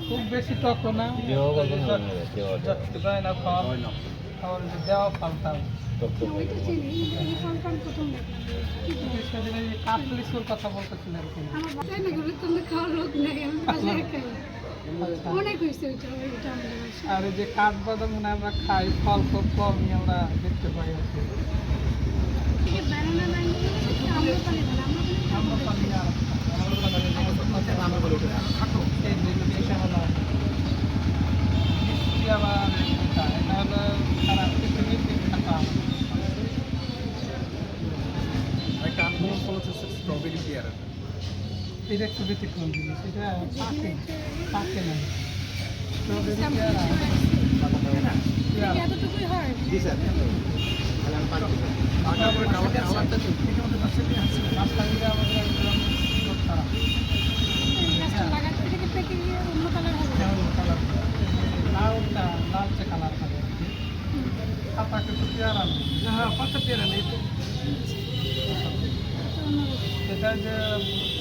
খুব বেশি টক না। দেওয়া কথা বলতেছিলেন আর যে কাঠবাদাম আমরা খাই ফল খুব কমই আমরা দেখতে পাই আর কি এই banana mango গুলো কি আম্রপালি বলে? আম্রপালি আম্রপালি আর এই যে এটা হলো মিষ্টি আবার এটা এটা হলো সারা পৃথিবীর বিখ্যাত আম। একটা আন্দোলন চলেছে স্ট্রবেরি পেয়ারা এটা একটু ব্যতিক্রম জিনিস এটা পাকে পাকে না। এটা স্ট্রবেরি পেয়ারা হয়। লালটা লালচে কালার থাকে। পাতা পেয়ারা নেই হ্যাঁ পাঁচটা পেয়ারা নেই এটা যে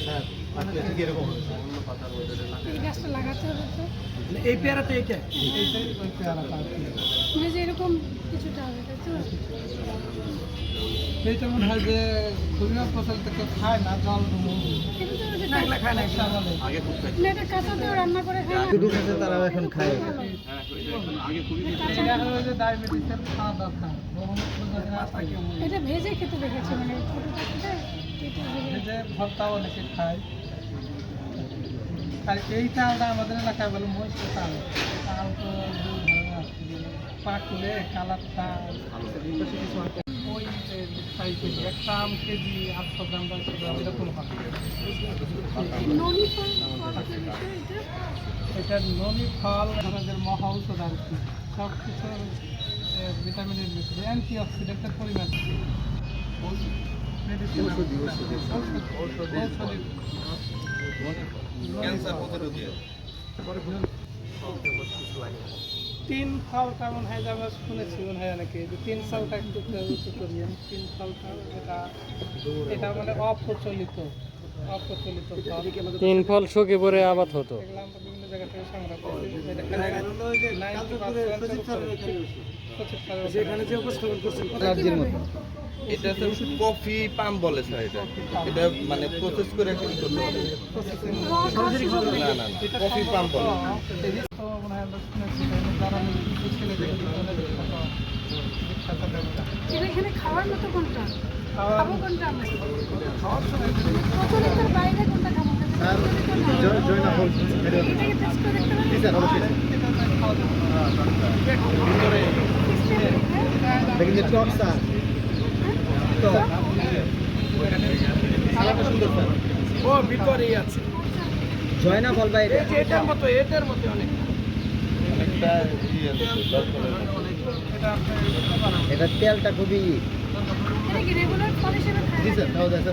স্যার পাঁচটা ঠিক এরকম? অন্য পাতার ওদের এই গাছটা লাগাতে হবে তো। এই পেয়ারাটা এইটা এইটাই ওই পেয়ারাটা মানে যে এরকম কিছুটা হবে তাই তো? এইটা মনে হয় যে খুবই প্রচলিত কেউ খায় না জল কিন্তু তো ওই যে না এগুলা খায় না একটা বলে আগে খুব খাই না, এটা কাঁচাতেও রান্না করে খায় এখন খায়। এটা যে ডায়াবেটিসের খাওয়া দরকার। বহু এটা ভেজে খেতে দেখেছি মানে থেকে এটা ভর্তাও অনেকে খায়। আর এই চালটা আমাদের এলাকায় বলে মহিষ চাল চাল তো পাকলে একটা আম কেজি আটশো গ্রাম এটা ফল, আমাদের ভিটামিনের ভিতরে অ্যান্টি অক্সিডেন্টের পরিমাণ মেডিসিন ঔষধি, ঔষধি। ঔষধি ঔষধি ক্যান্সার প্রতিরোধী তিন ফলটা মনে হয় যে আমরা শুনেছি মনে হয় অনেকে যে তিন ফলটা একটু উঁচু তিন ফলটা এটা এটা মানে অপ্রচলিত। অপ্রচলিত তিন ফল শুকে পরে আবাদ হতো। বিভিন্ন জায়গা থেকে সংগ্রহ করি এটা যে উপস্থাপন করছেন রাজ্যের মতো। এটা তো কফি পাম বলে স্যার এটা। এটা মানে প্রসেস করে একটা ই করতে হবে। না না কফি পাম বলে। মনে হয় এখানে খাওয়ার মতো কোনটা? খাব কোনটা আমরা? বাইরে খাব? দেখেন যে টক স্যার টক সালাটা সুন্দর স্যার ও ভিতরেই আছে। জয়না ফল বাইরে। এটার মতো এটার মতো অনেক। একটা ই আছে দশ ফলের মতো। এটা আপনি করতে পারেন এটা তেলটা খুবই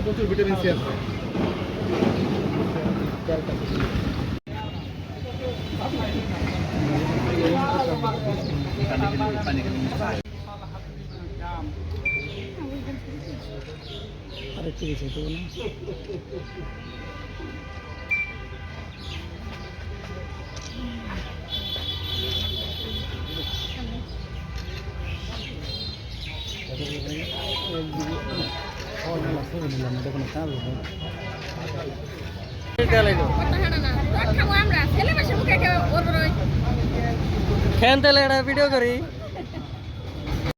প্রচুর ভিটামিন সি আছে। তেলটা খুবই আরেকটু বেশি তো না খেন তাহলে এটা ভিডিও করি